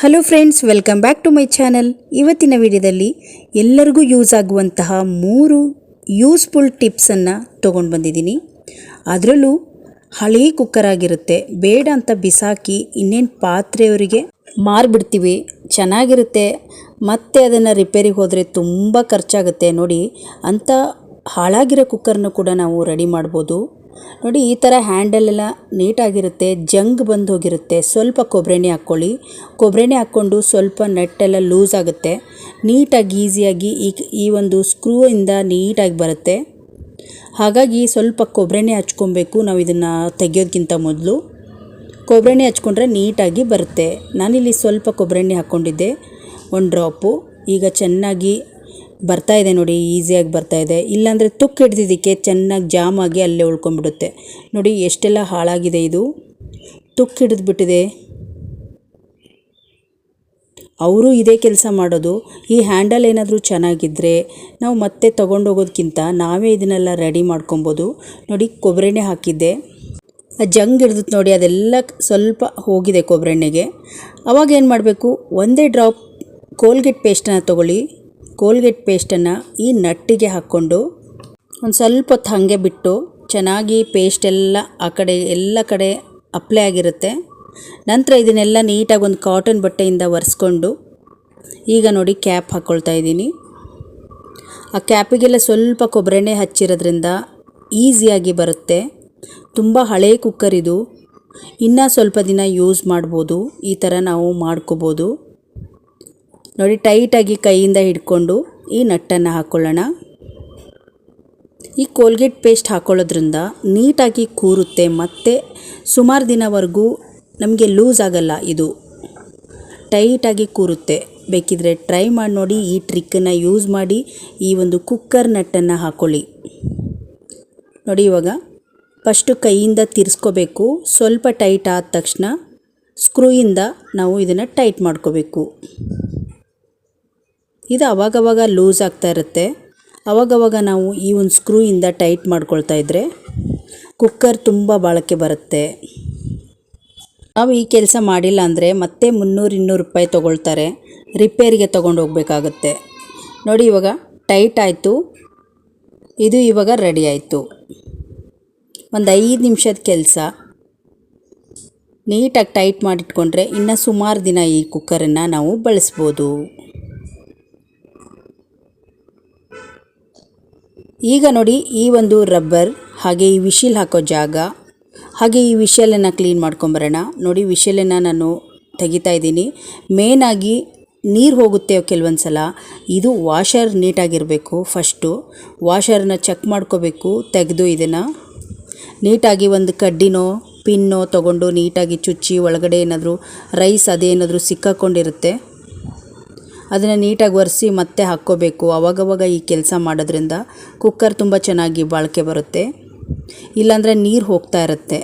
Hello friends welcome back to my channel ಇವತ್ತಿನ ವಿಡಿಯೋದಲ್ಲಿ ಎಲ್ಲರಿಗೂ ಯೂಸ್ ಆಗುವಂತಹ ಮೂರು ಯೂಸ್ಫುಲ್ ಟಿಪ್ಸನ್ನು ತೊಗೊಂಡು ಬಂದಿದ್ದೀನಿ. ಅದರಲ್ಲೂ ಹಳೇ ಕುಕ್ಕರ್ ಆಗಿರುತ್ತೆ, ಬೇಡ ಅಂತ ಬಿಸಾಕಿ ಇನ್ನೇನು ಪಾತ್ರೆಯವರಿಗೆ ಮಾರಿಬಿಡ್ತೀವಿ, ಚೆನ್ನಾಗಿರುತ್ತೆ, ಮತ್ತೆ ಅದನ್ನು ರಿಪೇರಿಗೆ ಹೋದರೆ ತುಂಬ ಖರ್ಚಾಗುತ್ತೆ. ನೋಡಿ ಅಂಥ ಹಾಳಾಗಿರೋ ಕುಕ್ಕರ್ನು ಕೂಡ ನಾವು ರೆಡಿ ಮಾಡ್ಬೋದು. ನೋಡಿ, ಈ ಥರ ಹ್ಯಾಂಡಲೆಲ್ಲ ನೀಟಾಗಿರುತ್ತೆ ಜಂಗ್ ಬಂದು ಹೋಗಿರುತ್ತೆ. ಸ್ವಲ್ಪ ಕೊಬ್ಬರೆಣ್ಣೆ ಹಾಕ್ಕೊಳ್ಳಿ. ಕೊಬ್ಬರೆಣ್ಣೆ ಹಾಕ್ಕೊಂಡು ಸ್ವಲ್ಪ ನೆಟ್ಟೆಲ್ಲ ಲೂಸ್ ಆಗುತ್ತೆ. ನೀಟಾಗಿ ಈಸಿಯಾಗಿ ಈ ಈ ಒಂದು ಸ್ಕ್ರೂಯಿಂದ ನೀಟಾಗಿ ಬರುತ್ತೆ. ಹಾಗಾಗಿ ಸ್ವಲ್ಪ ಕೊಬ್ಬರೆಣ್ಣೆ ಹಚ್ಕೊಬೇಕು. ನಾವು ಇದನ್ನು ತೆಗೆಯೋದಕ್ಕಿಂತ ಮೊದಲು. ಕೊಬ್ಬರೆಣ್ಣೆ ಹಚ್ಕೊಂಡ್ರೆ ನೀಟಾಗಿ ಬರುತ್ತೆ. ನಾನಿಲ್ಲಿ ಸ್ವಲ್ಪ ಕೊಬ್ಬರೆಣ್ಣೆ ಹಾಕ್ಕೊಂಡಿದ್ದೆ. ಒಂದು ಡ್ರಾಪು ಈಗ ಚೆನ್ನಾಗಿ ಬರ್ತಾ ಇದೆ ನೋಡಿ ಈಸಿಯಾಗಿ ಬರ್ತಾ ಇದೆ. ಇಲ್ಲಾಂದರೆ ತುಕ್ಕು ಹಿಡ್ದಿದ್ದಕ್ಕೆ ಚೆನ್ನಾಗಿ ಜಾಮ್ ಆಗಿ ಅಲ್ಲೇ ಉಳ್ಕೊಂಡ್ಬಿಡುತ್ತೆ. ನೋಡಿ, ಎಷ್ಟೆಲ್ಲ ಹಾಳಾಗಿದೆ ಇದು. ತುಕ್ಕು ಹಿಡಿದ್ಬಿಟ್ಟಿದೆ. ಅವರು ಇದೇ ಕೆಲಸ ಮಾಡೋದು. ಈ ಹ್ಯಾಂಡಲ್ ಏನಾದರೂ ಚೆನ್ನಾಗಿದ್ದರೆ ನಾವು ಮತ್ತೆ ತೊಗೊಂಡೋಗೋದಕ್ಕಿಂತ ನಾವೇ ಇದನ್ನೆಲ್ಲ ರೆಡಿ ಮಾಡ್ಕೊಬೋದು. ನೋಡಿ ಕೊಬ್ಬರೆಣ್ಣೆ ಹಾಕಿದ್ದೆ. ಜಂಗ್ ಹಿಡ್ದಿತ್ತು ನೋಡಿ, ಅದೆಲ್ಲ ಸ್ವಲ್ಪ ಹೋಗಿದೆ ಕೊಬ್ಬರೆಣ್ಣೆಗೆ ಅವಾಗ ಏನು ಮಾಡಬೇಕು? ಒಂದೇ ಡ್ರಾಪ್ ಕೋಲ್ಗೇಟ್ ಪೇಸ್ಟನ್ನು ತೊಗೊಳ್ಳಿ. ಕೋಲ್ಗೇಟ್ ಪೇಸ್ಟನ್ನು ಈ ನಟ್ಟಿಗೆ ಹಾಕ್ಕೊಂಡು ಒಂದು ಸ್ವಲ್ಪ ಹೊತ್ತು ಹಾಗೆ ಬಿಟ್ಟು ಚೆನ್ನಾಗಿ ಪೇಸ್ಟ್ ಎಲ್ಲ ಆ ಕಡೆ ಎಲ್ಲ ಕಡೆ ಅಪ್ಲೈ ಆಗಿರುತ್ತೆ. ನಂತರ ಇದನ್ನೆಲ್ಲ ನೀಟಾಗಿ ಒಂದು ಕಾಟನ್ ಬಟ್ಟೆಯಿಂದ ಒರೆಸ್ಕೊಂಡು ಈಗ ನೋಡಿ ಕ್ಯಾಪ್ ಹಾಕ್ಕೊಳ್ತಾ ಇದ್ದೀನಿ. ಆ ಕ್ಯಾಪಿಗೆಲ್ಲ ಸ್ವಲ್ಪ ಕೊಬ್ಬರೆಣ್ಣೆ ಹಚ್ಚಿರೋದ್ರಿಂದ ಈಸಿಯಾಗಿ ಬರುತ್ತೆ. ತುಂಬ ಹಳೇ ಕುಕ್ಕರ್ ಇದು. ಇನ್ನೂ ಸ್ವಲ್ಪ ದಿನ ಯೂಸ್ ಮಾಡ್ಬೋದು. ಈ ಥರ ನಾವು ಮಾಡ್ಕೋಬೋದು. ನೋಡಿ, ಟೈಟಾಗಿ ಕೈಯಿಂದ ಹಿಡ್ಕೊಂಡು ಈ ನಟ್ಟನ್ನು ಹಾಕ್ಕೊಳ್ಳೋಣ ಈ ಕೋಲ್ಗೇಟ್ ಪೇಸ್ಟ್ ಹಾಕ್ಕೊಳ್ಳೋದ್ರಿಂದ ನೀಟಾಗಿ ಕೂರುತ್ತೆ, ಮತ್ತು ಸುಮಾರು ದಿನವರೆಗೂ ನಮಗೆ ಲೂಸ್ ಆಗಲ್ಲ ಇದು. ಟೈಟಾಗಿ ಕೂರುತ್ತೆ. ಬೇಕಿದ್ರೆ ಟ್ರೈ ಮಾಡಿ ನೋಡಿ, ಈ ಟ್ರಿಕ್ಕನ್ನು ಯೂಸ್ ಮಾಡಿ ಈ ಒಂದು ಕುಕ್ಕರ್ ನಟ್ಟನ್ನು ಹಾಕ್ಕೊಳ್ಳಿ ನೋಡಿ ಇವಾಗ, ಫಸ್ಟು ಕೈಯಿಂದ ತಿರ್ಸ್ಕೋಬೇಕು, ಸ್ವಲ್ಪ ಟೈಟ್ ಆದ ತಕ್ಷಣ ಸ್ಕ್ರೂಯಿಂದ ನಾವು ಇದನ್ನು ಟೈಟ್ ಮಾಡ್ಕೋಬೇಕು. ಇದು ಅವಾಗವಾಗ ಲೂಸ್ ಆಗ್ತಾ ಇರುತ್ತೆ. ಅವಾಗವಾಗ ನಾವು ಈ ಒಂದು ಸ್ಕ್ರೂಯಿಂದ ಟೈಟ್ ಮಾಡ್ಕೊಳ್ತಾ ಇದ್ದರೆ ಕುಕ್ಕರ್ ತುಂಬ ಬಾಳಕ್ಕೆ ಬರುತ್ತೆ. ನಾವು ಈ ಕೆಲಸ ಮಾಡಿಲ್ಲ ಅಂದರೆ ಮತ್ತೆ ಮುನ್ನೂರು ಇನ್ನೂರು ರೂಪಾಯಿ ತೊಗೊಳ್ತಾರೆ. ರಿಪೇರಿಗೆ ತೊಗೊಂಡು ಹೋಗಬೇಕಾಗತ್ತೆ. ನೋಡಿ ಇವಾಗ ಟೈಟ್ ಆಯಿತು. ಇದು ಇವಾಗ ರೆಡಿ ಆಯಿತು. ಒಂದು ಐದು ನಿಮಿಷದ ಕೆಲಸ. ನೀಟಾಗಿ ಟೈಟ್ ಮಾಡಿಟ್ಕೊಂಡ್ರೆ ಇನ್ನು ಸುಮಾರು ದಿನ ಈ ಕುಕ್ಕರನ್ನು ನಾವು ಬಳಸ್ಬೋದು. ಈಗ ನೋಡಿ ಈ ಒಂದು ರಬ್ಬರ್, ಹಾಗೆ ಈ ವಿಶಿಲ್ ಹಾಕೋ ಜಾಗ, ಹಾಗೆ ಈ ವಿಶಲನ್ನು ಕ್ಲೀನ್ ಮಾಡ್ಕೊಂಬರೋಣ. ನೋಡಿ ವಿಶಲನ್ನು ನಾನು ತೆಗಿತಾ ಇದ್ದೀನಿ. ಮೇನಾಗಿ ನೀರು ಹೋಗುತ್ತೆ ಕೆಲವೊಂದು ಸಲ ಇದು ವಾಷರ್ ನೀಟಾಗಿರಬೇಕು ಫಸ್ಟು ವಾಷರ್ನ ಚೆಕ್ ಮಾಡ್ಕೋಬೇಕು, ತೆಗೆದು ಇದನ್ನು. ನೀಟಾಗಿ ಒಂದು ಕಡ್ಡಿನೋ ಪಿನ್ನೋ ತೊಗೊಂಡು ನೀಟಾಗಿ ಚುಚ್ಚಿ ಒಳಗಡೆ ಏನಾದರೂ ರೈಸ್ ಅದೇನಾದರೂ ಸಿಕ್ಕಾಕೊಂಡಿರುತ್ತೆ. ಅದನ್ನು ನೀಟಾಗಿ ಒರೆಸಿ ಮತ್ತೆ ಹಾಕ್ಕೋಬೇಕು. ಅವಾಗವಾಗ ಈ ಕೆಲಸ ಮಾಡೋದ್ರಿಂದ ಕುಕ್ಕರ್ ತುಂಬ ಚೆನ್ನಾಗಿ ಬಾಳಿಕೆ ಬರುತ್ತೆ. ಇಲ್ಲಾಂದರೆ ನೀರು ಹೋಗ್ತಾ ಇರುತ್ತೆ.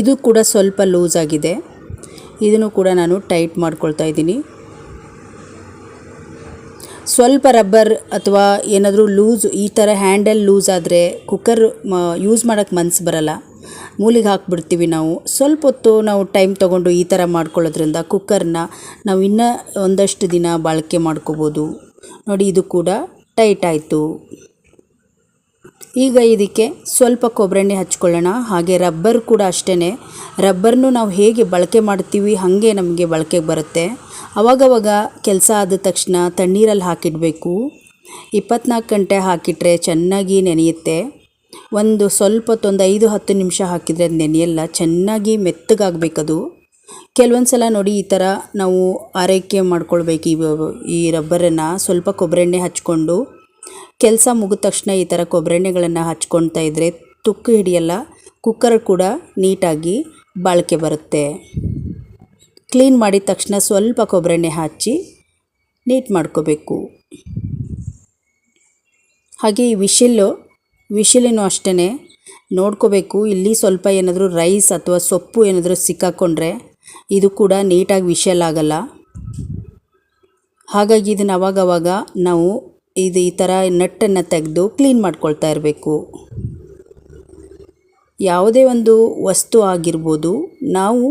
ಇದು ಕೂಡ ಸ್ವಲ್ಪ ಲೂಸ್ ಆಗಿದೆ. ಇದನ್ನು ಕೂಡ ನಾನು ಟೈಟ್ ಮಾಡ್ಕೊಳ್ತಾ ಇದ್ದೀನಿ. ಸ್ವಲ್ಪ ರಬ್ಬರ್ ಅಥವಾ ಏನಾದರೂ ಲೂಸ್, ಈ ಥರ ಹ್ಯಾಂಡಲ್ ಲೂಸ್ ಆದರೆ ಕುಕ್ಕರ್ ಯೂಸ್ ಮಾಡೋಕ್ಕೆ ಮನಸ್ಸು ಬರಲ್ಲ. ಮೂಲಿಗೆ ಹಾಕ್ಬಿಡ್ತೀವಿ ನಾವು. ಸ್ವಲ್ಪ ಹೊತ್ತು ನಾವು ಟೈಮ್ ತೊಗೊಂಡು ಈ ಥರ ಮಾಡ್ಕೊಳ್ಳೋದ್ರಿಂದ ಕುಕ್ಕರ್ನ ನಾವು ಇನ್ನೂ ಒಂದಷ್ಟು ದಿನ ಬಾಳಿಕೆ ಮಾಡ್ಕೋಬೋದು. ನೋಡಿ ಇದು ಕೂಡ ಟೈಟ್ ಆಯಿತು. ಈಗ ಇದಕ್ಕೆ ಸ್ವಲ್ಪ ಕೊಬ್ಬರೆಣ್ಣೆ ಹಚ್ಕೊಳ್ಳೋಣ. ಹಾಗೆ ರಬ್ಬರ್ ಕೂಡ ಅಷ್ಟೇ ರಬ್ಬರ್ನು ನಾವು ಹೇಗೆ ಬಳಕೆ ಮಾಡ್ತೀವಿ, ಹಾಗೆ ನಮಗೆ ಬಳಕೆಗೆ ಬರುತ್ತೆ. ಅವಾಗವಾಗ ಕೆಲಸ ಆದ ತಕ್ಷಣ ತಣ್ಣೀರಲ್ಲಿ ಹಾಕಿಡಬೇಕು. ಇಪ್ಪತ್ನಾಲ್ಕು ಗಂಟೆ ಹಾಕಿಟ್ರೆ ಚೆನ್ನಾಗಿ ನೆನೆಯುತ್ತೆ. ಒಂದು ಸ್ವಲ್ಪ ಹೊತ್ತೊಂದು ಐದು ಹತ್ತು ನಿಮಿಷ ಹಾಕಿದರೆ ನೆನೆಯಲ್ಲ, ಚೆನ್ನಾಗಿ ಮೆತ್ತಗಾಗಬೇಕದು. ಕೆಲವೊಂದು ಸಲ ನೋಡಿ ಈ ಥರ ನಾವು ಆರೈಕೆ ಮಾಡ್ಕೊಳ್ಬೇಕು ಈ ಈ ರಬ್ಬರನ್ನು. ಸ್ವಲ್ಪ ಕೊಬ್ಬರೆಣ್ಣೆ ಹಚ್ಕೊಂಡು, ಕೆಲಸ ಮುಗಿದ ತಕ್ಷಣ ಈ ಥರ ಕೊಬ್ಬರೆಣ್ಣೆಗಳನ್ನು ಹಚ್ಕೊಳ್ತಾ ಇದ್ದರೆ ತುಕ್ಕು ಹಿಡಿಯಲ್ಲ ಕುಕ್ಕರ್ ಕೂಡ ನೀಟಾಗಿ ಬಾಳಿಕೆ ಬರುತ್ತೆ. ಕ್ಲೀನ್ ಮಾಡಿದ ತಕ್ಷಣ ಸ್ವಲ್ಪ ಕೊಬ್ಬರೆಣ್ಣೆ ಹಚ್ಚಿ ನೀಟ್ ಮಾಡ್ಕೋಬೇಕು. ಹಾಗೆ ಈ ವಿಶಿಲ್ಲು, ವಿಶಿಲಿನೂ ಅಷ್ಟೇ ನೋಡ್ಕೋಬೇಕು. ಇಲ್ಲಿ ಸ್ವಲ್ಪ ಏನಾದರೂ ರೈಸ್ ಅಥವಾ ಸೊಪ್ಪು ಏನಾದರೂ ಸಿಕ್ಕಾಕೊಂಡ್ರೆ ಇದು ಕೂಡ ನೀಟಾಗಿ ವಿಶಲ್ ಆಗಲ್ಲ. ಹಾಗಾಗಿ ಇದನ್ನು ಅವಾಗವಾಗ ನಾವು ಇದು ಈ ಥರ ನಟ್ಟನ್ನು ತೆಗೆದು ಕ್ಲೀನ್ ಮಾಡ್ಕೊಳ್ತಾ ಇರಬೇಕು. ಯಾವುದೇ ಒಂದು ವಸ್ತು ಆಗಿರ್ಬೋದು, ನಾವು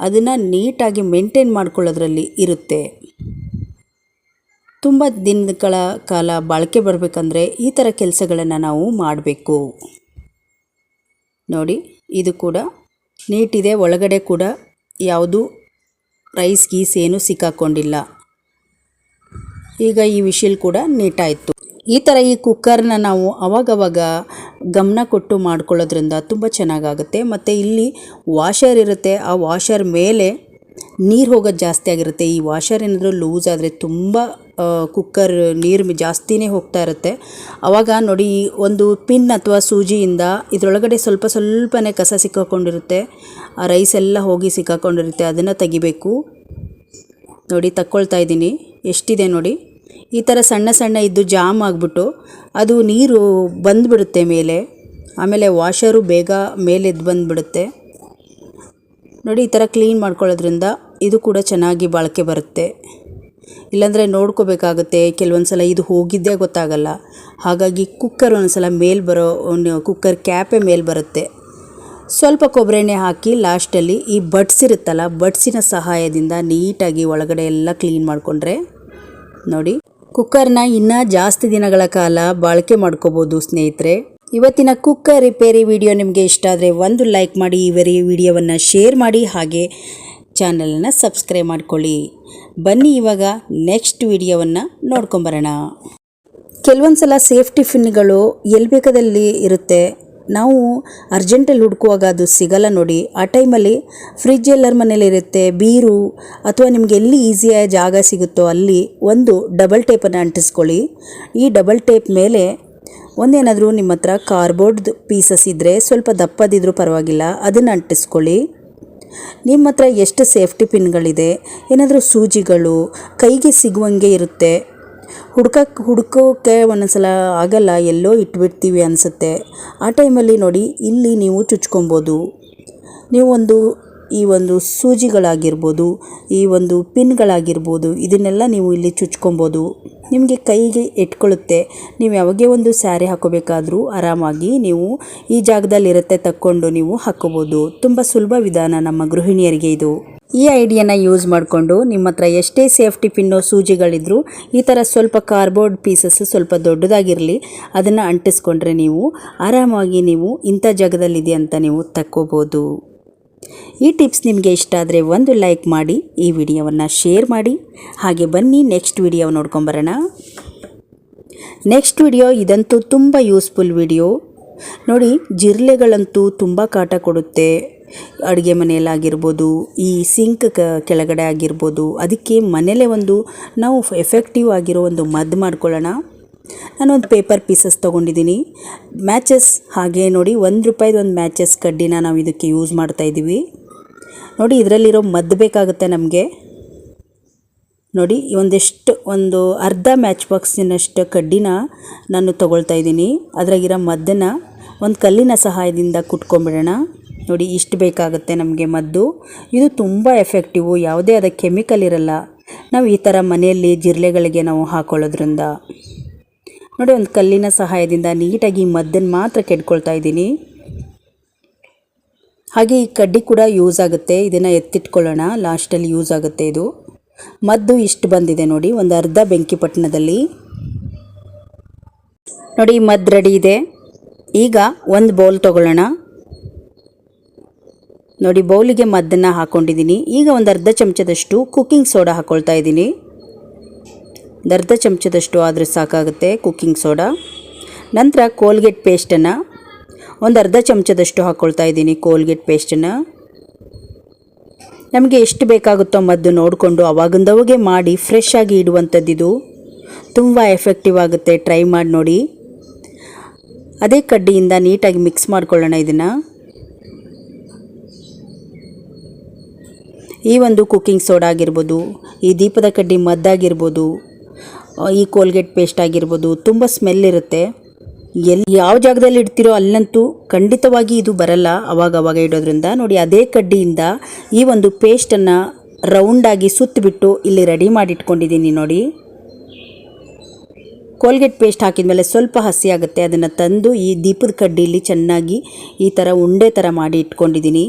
ಅದನ್ನು ನೀಟಾಗಿ ಮೇಂಟೈನ್ ಮಾಡ್ಕೊಳ್ಳೋದ್ರಲ್ಲಿ ಇರುತ್ತೆ. ತುಂಬ ದಿನಗಳ ಕಾಲ ಬಾಳಿಕೆ ಬರಬೇಕಂದ್ರೆ ಈ ಥರ ಕೆಲಸಗಳನ್ನು ನಾವು ಮಾಡಬೇಕು. ನೋಡಿ, ಇದು ಕೂಡ ನೀಟಿದೆ. ಒಳಗಡೆ ಕೂಡ ಯಾವುದು ರೈಸ್ ಗೀಸ್ ಏನೂ ಸಿಕ್ಕಾಕೊಂಡಿಲ್ಲ. ಈಗ ಈ ವಿಷಲ್ ಕೂಡ ನೀಟಾಯಿತು. ಈ ಥರ ಈ ಕುಕ್ಕರ್ನ ನಾವು ಅವಾಗವಾಗ ಗಮನ ಕೊಟ್ಟು ಮಾಡ್ಕೊಳ್ಳೋದ್ರಿಂದ ತುಂಬ ಚೆನ್ನಾಗಾಗುತ್ತೆ. ಮತ್ತು ಇಲ್ಲಿ ವಾಷರ್ ಇರುತ್ತೆ. ಆ ವಾಷರ್ ಮೇಲೆ ನೀರು ಹೋಗೋದು ಜಾಸ್ತಿ ಆಗಿರುತ್ತೆ. ಈ ವಾಷರ್ ಏನಾದರೂ ಲೂಸ್ ಆದರೆ ತುಂಬ ಕುಕ್ಕರ್ ನೀರು ಜಾಸ್ತಿನೇ ಹೋಗ್ತಾ ಇರುತ್ತೆ. ಆವಾಗ ನೋಡಿ ಒಂದು ಪಿನ್ ಅಥವಾ ಸೂಜಿಯಿಂದ ಇದರೊಳಗಡೆ ಸ್ವಲ್ಪ ಸ್ವಲ್ಪನೇ ಕಸ ಸಿಕ್ಕಾಕೊಂಡಿರುತ್ತೆ. ಆ ರೈಸ್ ಎಲ್ಲ ಹೋಗಿ ಸಿಕ್ಕಾಕೊಂಡಿರುತ್ತೆ. ಅದನ್ನು ತೆಗಿಬೇಕು. ನೋಡಿ ತಕ್ಕೊಳ್ತಾ ಇದ್ದೀನಿ. ಎಷ್ಟಿದೆ ನೋಡಿ? ಈ ಥರ ಸಣ್ಣ ಸಣ್ಣ ಇದ್ದು ಜಾಮ್ ಆಗಿಬಿಟ್ಟು ಅದು ನೀರು ಬಂದುಬಿಡುತ್ತೆ ಮೇಲೆ. ಆಮೇಲೆ ವಾಷರು ಬೇಗ ಮೇಲೆ ಎದ್ದು ಬಂದುಬಿಡುತ್ತೆ. ನೋಡಿ ಈ ಥರ ಕ್ಲೀನ್ ಮಾಡ್ಕೊಳ್ಳೋದ್ರಿಂದ ಇದು ಕೂಡ ಚೆನ್ನಾಗಿ ಬಾಳಿಕೆ ಬರುತ್ತೆ. ಇಲ್ಲಾಂದರೆ ನೋಡ್ಕೋಬೇಕಾಗುತ್ತೆ ಕೆಲವೊಂದು ಸಲ ಇದು ಹೋಗಿದ್ದೇ ಗೊತ್ತಾಗಲ್ಲ. ಹಾಗಾಗಿ ಕುಕ್ಕರ್ ಒಂದು ಸಲ ಮೇಲೆ ಬರೋ ಕುಕ್ಕರ್ ಕ್ಯಾಪೇ ಮೇಲೆ ಬರುತ್ತೆ. ಸ್ವಲ್ಪ ಕೊಬ್ಬರಿ ಎಣ್ಣೆ ಹಾಕಿ ಲಾಸ್ಟಲ್ಲಿ ಈ ಬಡ್ಸ್ ಇರುತ್ತಲ್ಲ ಬಡ್ಸಿನ ಸಹಾಯದಿಂದ ನೀಟಾಗಿ ಒಳಗಡೆ ಎಲ್ಲ ಕ್ಲೀನ್ ಮಾಡಿಕೊಂಡ್ರೆ ನೋಡಿ. ಕುಕ್ಕರ್ನ ಇನ್ನೂ ಜಾಸ್ತಿ ದಿನಗಳ ಕಾಲ ಬಾಳಿಕೆ ಮಾಡ್ಕೋಬೋದು ಸ್ನೇಹಿತರೆ. ಇವತ್ತಿನ ಕುಕ್ಕರ್ ರಿಪೇರಿ ವಿಡಿಯೋ ನಿಮಗೆ ಇಷ್ಟ ಆದರೆ ಒಂದು ಲೈಕ್ ಮಾಡಿ ಇವರಿ ವೆರಿ ವಿಡಿಯೋವನ್ನು ಶೇರ್ ಮಾಡಿ, ಹಾಗೆ ಚಾನಲನ್ನು ಸಬ್ಸ್ಕ್ರೈಬ್ ಮಾಡ್ಕೊಳ್ಳಿ. ಬನ್ನಿ ಇವಾಗ ನೆಕ್ಸ್ಟ್ ವಿಡಿಯೋವನ್ನು ನೋಡ್ಕೊಂಬರೋಣ. ಕೆಲವೊಂದು ಸಲ ಸೇಫ್ಟಿ ಫಿನ್ಗಳು ಎಲ್ಲಿ ಬೇಕಾದಲ್ಲಿ ಇರುತ್ತೆ. ನಾವು ಅರ್ಜೆಂಟಲ್ಲಿ ಹುಡುಕುವಾಗ ಅದು ಸಿಗಲ್ಲ ನೋಡಿ. ಆ ಟೈಮಲ್ಲಿ ಫ್ರಿಜ್ ಎಲ್ಲರ ಮನೇಲಿ ಇರುತ್ತೆ ಬೀರು ಅಥವಾ ನಿಮ್ಗೆ ಎಲ್ಲಿ ಈಸಿಯಾಗಿ ಜಾಗ ಸಿಗುತ್ತೋ ಅಲ್ಲಿ ಒಂದು ಡಬಲ್ ಟೇಪನ್ನು ಅಂಟಿಸ್ಕೊಳ್ಳಿ. ಈ ಡಬಲ್ ಟೇಪ್ ಮೇಲೆ ಒಂದೇನಾದರೂ ನಿಮ್ಮ ಹತ್ರ ಕಾರ್ಬೋರ್ಡ್ ಪೀಸಸ್ ಇದ್ದರೆ ಸ್ವಲ್ಪ ದಪ್ಪದಿದ್ದರೂ ಪರವಾಗಿಲ್ಲ, ಅದನ್ನು ಅಂಟಿಸ್ಕೊಳ್ಳಿ. ನಿಮ್ಮ ಹತ್ರ ಎಷ್ಟು ಸೇಫ್ಟಿ ಪಿನ್ಗಳಿದೆ ಏನಾದರೂ ಸೂಜಿಗಳು, ಕೈಗೆ ಸಿಗುವಂಗೆ ಇರುತ್ತೆ ಹುಡ್ಕಕ್ಕೆ ಹುಡ್ಕೋಕ್ಕೆ ಒಂದೊಂದ್ಸಲ ಆಗಲ್ಲ, ಎಲ್ಲೋ ಇಟ್ಬಿಡ್ತೀವಿ ಅನಿಸುತ್ತೆ. ಆ ಟೈಮಲ್ಲಿ ನೋಡಿ, ಇಲ್ಲಿ ನೀವು ಚುಚ್ಕೊಬೋದು. ನೀವು ಒಂದು, ಈ ಒಂದು ಸೂಜಿಗಳಾಗಿರ್ಬೋದು, ಈ ಒಂದು ಪಿನ್ಗಳಾಗಿರ್ಬೋದು, ಇದನ್ನೆಲ್ಲ ನೀವು ಇಲ್ಲಿ ಚುಚ್ಕೊಬೋದು. ನಿಮಗೆ ಕೈಗೆ ಇಟ್ಕೊಳ್ಳುತ್ತೆ ನೀವು ಯಾವಾಗೇ ಒಂದು ಸ್ಯಾರಿ ಹಾಕೋಬೇಕಾದ್ರೂ ಆರಾಮಾಗಿ ನೀವು ಈ ಜಾಗದಲ್ಲಿರುತ್ತೆ ತಕ್ಕೊಂಡು ನೀವು ಹಾಕೋಬೋದು. ತುಂಬ ಸುಲಭ ವಿಧಾನ ನಮ್ಮ ಗೃಹಿಣಿಯರಿಗೆ ಇದು. ಈ ಐಡಿಯಾನ ಯೂಸ್ ಮಾಡಿಕೊಂಡು ನಿಮ್ಮ ಹತ್ರ ಎಷ್ಟೇ ಸೇಫ್ಟಿ ಪಿನ್ನು ಸೂಜಿಗಳಿದ್ರೂ ಈ ಥರ ಸ್ವಲ್ಪ ಕಾರ್ಬೋರ್ಡ್ ಪೀಸಸ್ ಸ್ವಲ್ಪ ದೊಡ್ಡದಾಗಿರಲಿ. ಅದನ್ನು ಅಂಟಿಸ್ಕೊಂಡ್ರೆ ನೀವು ಆರಾಮಾಗಿ ನೀವು ಇಂಥ ಜಾಗದಲ್ಲಿದೆ ಅಂತ ನೀವು ತಕ್ಕೋಬೋದು. ಈ ಟಿಪ್ಸ್ ನಿಮಗೆ ಇಷ್ಟ ಆದರೆ ಒಂದು ಲೈಕ್ ಮಾಡಿ, ಈ ವಿಡಿಯೋವನ್ನು ಶೇರ್ ಮಾಡಿ. ಹಾಗೆ ಬನ್ನಿ, ನೆಕ್ಸ್ಟ್ ವಿಡಿಯೋ ನೋಡ್ಕೊಂಬರೋಣ. ನೆಕ್ಸ್ಟ್ ವಿಡಿಯೋ ಇದಂತೂ ತುಂಬ ಯೂಸ್ಫುಲ್ ವಿಡಿಯೋ. ನೋಡಿ, ಜಿರ್ಲೆಗಳಂತೂ ತುಂಬ ಕಾಟ ಕೊಡುತ್ತೆ. ಅಡುಗೆ ಮನೆಯಲ್ಲಾಗಿರ್ಬೋದು ಈ ಸಿಂಕ್ ಕ ಕೆಳಗಡೆ ಆಗಿರ್ಬೋದು, ಅದಕ್ಕೆ ಮನೇಲೇ ಒಂದು ನಾವು ಎಫೆಕ್ಟಿವ್ ಆಗಿರೋ ಒಂದು ಮದ್ದು ಮಾಡ್ಕೊಳ್ಳೋಣ. ನಾನೊಂದು ಪೇಪರ್ ಪೀಸಸ್ ತೊಗೊಂಡಿದ್ದೀನಿ. ಮ್ಯಾಚಸ್ ಹಾಗೆ ನೋಡಿ, ಒಂದು ರೂಪಾಯಿದು ಒಂದು ಮ್ಯಾಚಸ್ ಕಡ್ಡಿನ ನಾವು ಇದಕ್ಕೆ ಯೂಸ್ ಮಾಡ್ತಾಯಿದ್ದೀವಿ ನೋಡಿ, ಇದರಲ್ಲಿರೋ ಮದ್ದು ಬೇಕಾಗುತ್ತೆ ನಮಗೆ. ನೋಡಿ, ಒಂದಿಷ್ಟು, ಒಂದು ಅರ್ಧ ಮ್ಯಾಚ್ ಬಾಕ್ಸಿನಷ್ಟು ಕಡ್ಡಿನ ನಾನು ತೊಗೊಳ್ತಾ ಇದ್ದೀನಿ. ಅದ್ರಾಗಿರೋ ಮದ್ದನ್ನು ಒಂದು ಕಲ್ಲಿನ ಸಹಾಯದಿಂದ ಕುಟ್ಕೊಂಬಿಡೋಣ. ನೋಡಿ, ಇಷ್ಟು ಬೇಕಾಗುತ್ತೆ ನಮಗೆ ಮದ್ದು. ಇದು ತುಂಬ ಎಫೆಕ್ಟಿವು ಯಾವುದೇ ಆದ ಕೆಮಿಕಲ್ ಇರಲ್ಲ. ನಾವು ಈ ಥರ ಮನೆಯಲ್ಲಿ ಜಿರ್ಲೆಗಳಿಗೆ ನಾವು ಹಾಕೊಳ್ಳೋದ್ರಿಂದ. ನೋಡಿ, ಒಂದು ಕಲ್ಲಿನ ಸಹಾಯದಿಂದ ನೀಟಾಗಿ ಮದ್ದನ್ನು ಮಾತ್ರ ಕೆಡ್ಕೊಳ್ತಾ ಇದ್ದೀನಿ. ಹಾಗೆ ಈ ಕಡ್ಡಿ ಕೂಡ ಯೂಸ್ ಆಗುತ್ತೆ. ಇದನ್ನು ಎತ್ತಿಟ್ಕೊಳ್ಳೋಣ. ಲಾಸ್ಟಲ್ಲಿ ಯೂಸ್ ಆಗುತ್ತೆ ಇದು. ಮದ್ದು ಇಷ್ಟು ಬಂದಿದೆ ನೋಡಿ, ಒಂದು ಅರ್ಧ ಬೆಂಕಿ ಪಟ್ಟಣದಲ್ಲಿ. ನೋಡಿ ಮದ್ದು ರೆಡಿ ಇದೆ. ಈಗ ಒಂದು ಬೌಲ್ ತೊಗೊಳ್ಳೋಣ. ನೋಡಿ, ಬೌಲಿಗೆ ಮದ್ದನ್ನು ಹಾಕ್ಕೊಂಡಿದ್ದೀನಿ ಈಗ ಒಂದು ಅರ್ಧ ಚಮಚದಷ್ಟು ಕುಕ್ಕಿಂಗ್ ಸೋಡಾ ಹಾಕ್ಕೊಳ್ತಾ ಇದ್ದೀನಿ. ಒಂದು ಅರ್ಧ ಚಮಚದಷ್ಟು ಆದರೆ ಸಾಕಾಗುತ್ತೆ ಕುಕ್ಕಿಂಗ್ ಸೋಡಾ. ನಂತರ ಕೋಲ್ಗೇಟ್ ಪೇಸ್ಟನ್ನು ಒಂದು ಅರ್ಧ ಚಮಚದಷ್ಟು ಹಾಕ್ಕೊಳ್ತಾ ಇದ್ದೀನಿ ಕೋಲ್ಗೇಟ್ ಪೇಸ್ಟನ್ನು. ನಮಗೆ ಎಷ್ಟು ಬೇಕಾಗುತ್ತೋ ಮದ್ದು ನೋಡಿಕೊಂಡು ಅವಾಗಂದವಾಗೆ ಮಾಡಿ ಫ್ರೆಶ್ ಆಗಿ ಇಡುವಂಥದ್ದಿದು ತುಂಬ ಎಫೆಕ್ಟಿವ್ ಆಗುತ್ತೆ. ಟ್ರೈ ಮಾಡಿ ನೋಡಿ. ಅದೇ ಕಡ್ಡಿಯಿಂದ ನೀಟಾಗಿ ಮಿಕ್ಸ್ ಮಾಡ್ಕೊಳ್ಳೋಣ ಇದನ್ನು. ಈ ಒಂದು ಕುಕ್ಕಿಂಗ್ ಸೋಡಾ ಆಗಿರ್ಬೋದು, ಈ ದೀಪದ ಕಡ್ಡಿ ಮದ್ದಾಗಿರ್ಬೋದು ಈ ಕೋಲ್ಗೇಟ್ ಪೇಸ್ಟ್ ಆಗಿರ್ಬೋದು, ತುಂಬ ಸ್ಮೆಲ್ ಇರುತ್ತೆ. ಎಲ್ಲಿ ಯಾವ ಜಾಗದಲ್ಲಿ ಇಡ್ತೀರೋ ಅಲ್ಲಂತೂ ಖಂಡಿತವಾಗಿ ಇದು ಬರಲ್ಲ ಅವಾಗ ಅವಾಗ ಇಡೋದ್ರಿಂದ. ನೋಡಿ, ಅದೇ ಕಡ್ಡಿಯಿಂದ ಈ ಒಂದು ಪೇಸ್ಟನ್ನು ರೌಂಡಾಗಿ ಸುತ್ತಿಬಿಟ್ಟು ಇಲ್ಲಿ ರೆಡಿ ಮಾಡಿ ಇಟ್ಕೊಂಡಿದ್ದೀನಿ ನೋಡಿ. ಕೋಲ್ಗೇಟ್ ಪೇಸ್ಟ್ ಹಾಕಿದ್ಮೇಲೆ ಸ್ವಲ್ಪ ಹಸಿ ಆಗುತ್ತೆ, ಅದನ್ನು ತಂದು ಈ ದೀಪದ ಕಡ್ಡಿಲಿ ಚೆನ್ನಾಗಿ ಈ ಥರ ಉಂಡೆ ಥರ ಮಾಡಿ ಇಟ್ಕೊಂಡಿದ್ದೀನಿ.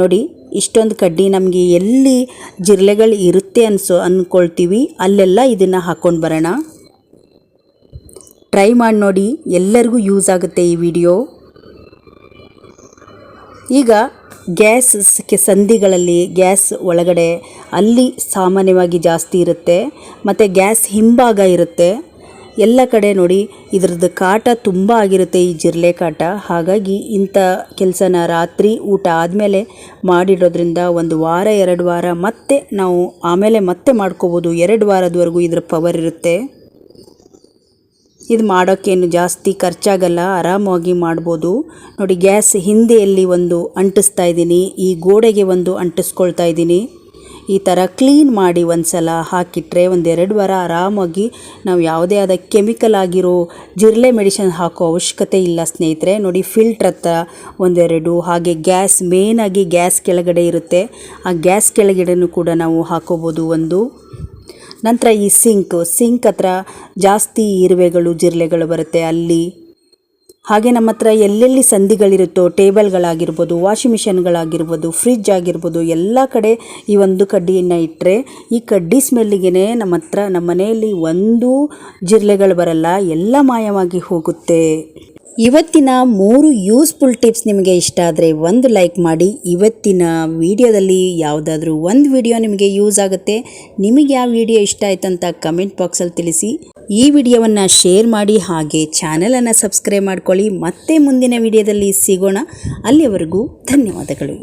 ನೋಡಿ ಇಷ್ಟೊಂದು ಕಡ್ಡಿ ನಮಗೆ ಎಲ್ಲಿ ಜಿರಳೆಗಳು ಇರುತ್ತೆ ಅನ್ಸೋ ಅಂದ್ಕೊಳ್ತೀವಿ ಅಲ್ಲೆಲ್ಲ ಇದನ್ನು ಹಾಕ್ಕೊಂಡು ಬರೋಣ. ಟ್ರೈ ಮಾಡಿ ನೋಡಿ. ಎಲ್ಲರಿಗೂ ಯೂಸ್ ಆಗುತ್ತೆ ಈ ವಿಡಿಯೋ ಈಗ ಗ್ಯಾಸ್ ಸಂಧಿಗಳಲ್ಲಿ ಗ್ಯಾಸ್ ಒಳಗಡೆ ಅಲ್ಲಿ ಸಾಮಾನ್ಯವಾಗಿ ಜಾಸ್ತಿ ಇರುತ್ತೆ. ಮತ್ತು ಗ್ಯಾಸ್ ಹಿಂಭಾಗ ಇರುತ್ತೆ. ಎಲ್ಲ ಕಡೆ ನೋಡಿ ಇದ್ರದ್ದು ಕಾಟ ತುಂಬ ಆಗಿರುತ್ತೆ ಈ ಜಿರಳೆ ಕಾಟ. ಹಾಗಾಗಿ ಇಂಥ ಕೆಲಸನ ರಾತ್ರಿ ಊಟ ಆದಮೇಲೆ ಮಾಡಿಡೋದ್ರಿಂದ ಒಂದು ವಾರ, ಎರಡು ವಾರ ಮತ್ತೆ ನಾವು ಆಮೇಲೆ ಮತ್ತೆ ಮಾಡ್ಕೋಬೋದು. ಎರಡು ವಾರದವರೆಗೂ ಇದ್ರ ಪವರ್ ಇರುತ್ತೆ. ಇದು ಮಾಡೋಕ್ಕೇನು ಜಾಸ್ತಿ ಖರ್ಚಾಗಲ್ಲ ಆರಾಮಾಗಿ ಮಾಡ್ಬೋದು. ನೋಡಿ, ಗ್ಯಾಸ್ ಹಿಂದೆಯಲ್ಲಿ ಒಂದು ಅಂಟಿಸ್ತಾ ಇದ್ದೀನಿ. ಈ ಗೋಡೆಗೆ ಒಂದು ಅಂಟಿಸ್ಕೊಳ್ತಾ ಇದ್ದೀನಿ. ಈ ಥರ ಕ್ಲೀನ್ ಮಾಡಿ ಒಂದು ಸಲ ಹಾಕಿಟ್ರೆ ಒಂದೆರಡು ವಾರ ಆರಾಮಾಗಿ ನಾವು ಯಾವುದೇ ಆದ ಕೆಮಿಕಲ್ ಆಗಿರೋ ಜಿರಳೆ ಮೆಡಿಷನ್ ಹಾಕೋ ಅವಶ್ಯಕತೆ ಇಲ್ಲ ಸ್ನೇಹಿತರೆ. ನೋಡಿ ಫಿಲ್ಟ್ರ್ ಹತ್ರ ಒಂದೆರಡು, ಹಾಗೆ ಗ್ಯಾಸ್ ಮೇನಾಗಿ ಗ್ಯಾಸ್ ಕೆಳಗಡೆ ಇರುತ್ತೆ. ಆ ಗ್ಯಾಸ್ ಕೆಳಗಡೆನೂ ಕೂಡ ನಾವು ಹಾಕೋಬೋದು ಒಂದು. ನಂತರ ಈ ಸಿಂಕ್ ಸಿಂಕ್ ಹತ್ರ ಜಾಸ್ತಿ ಇರುವೆಗಳು, ಜಿರಳೆಗಳು ಬರುತ್ತೆ ಅಲ್ಲಿ. ಹಾಗೆ ನಮ್ಮ ಹತ್ರ ಎಲ್ಲೆಲ್ಲಿ ಸಂಧಿಗಳಿರುತ್ತೋ ಟೇಬಲ್ಗಳಾಗಿರ್ಬೋದು, ವಾಷಿಂಗ್ ಮಿಷನ್ಗಳಾಗಿರ್ಬೋದು, ಫ್ರಿಜ್ ಆಗಿರ್ಬೋದು, ಎಲ್ಲ ಕಡೆ ಈ ಒಂದು ಕಡ್ಡಿಯನ್ನು ಇಟ್ಟರೆ ಈ ಕಡ್ಡಿ ಸ್ಮೆಲ್ಲಿಗೆ ನಮ್ಮ ಹತ್ರ ನಮ್ಮ ಮನೆಯಲ್ಲಿ ಒಂದು ಜಿರಳೆಗಳು ಬರಲ್ಲ, ಎಲ್ಲ ಮಾಯವಾಗಿ ಹೋಗುತ್ತೆ. ಇವತ್ತಿನ ಮೂರು ಯೂಸ್ಫುಲ್ ಟಿಪ್ಸ್ ನಿಮಗೆ ಇಷ್ಟ ಆದರೆ ಒಂದು ಲೈಕ್ ಮಾಡಿ. ಇವತ್ತಿನ ವಿಡಿಯೋದಲ್ಲಿ ಯಾವುದಾದ್ರೂ ಒಂದು ವಿಡಿಯೋ ನಿಮಗೆ ಯೂಸ್ ಆಗುತ್ತೆ. ನಿಮಗೆ ಯಾವ ವಿಡಿಯೋ ಇಷ್ಟ ಆಯ್ತು ಅಂತ ಕಮೆಂಟ್ ಬಾಕ್ಸಲ್ಲಿ ತಿಳಿಸಿ. ಈ ವಿಡಿಯೋವನ್ನು ಶೇರ್ ಮಾಡಿ, ಹಾಗೆ ಚಾನಲನ್ನು ಸಬ್ಸ್ಕ್ರೈಬ್ ಮಾಡ್ಕೊಳ್ಳಿ. ಮತ್ತೆ ಮುಂದಿನ ವಿಡಿಯೋದಲ್ಲಿ ಸಿಗೋಣ. ಅಲ್ಲಿಯವರೆಗೂ ಧನ್ಯವಾದಗಳು.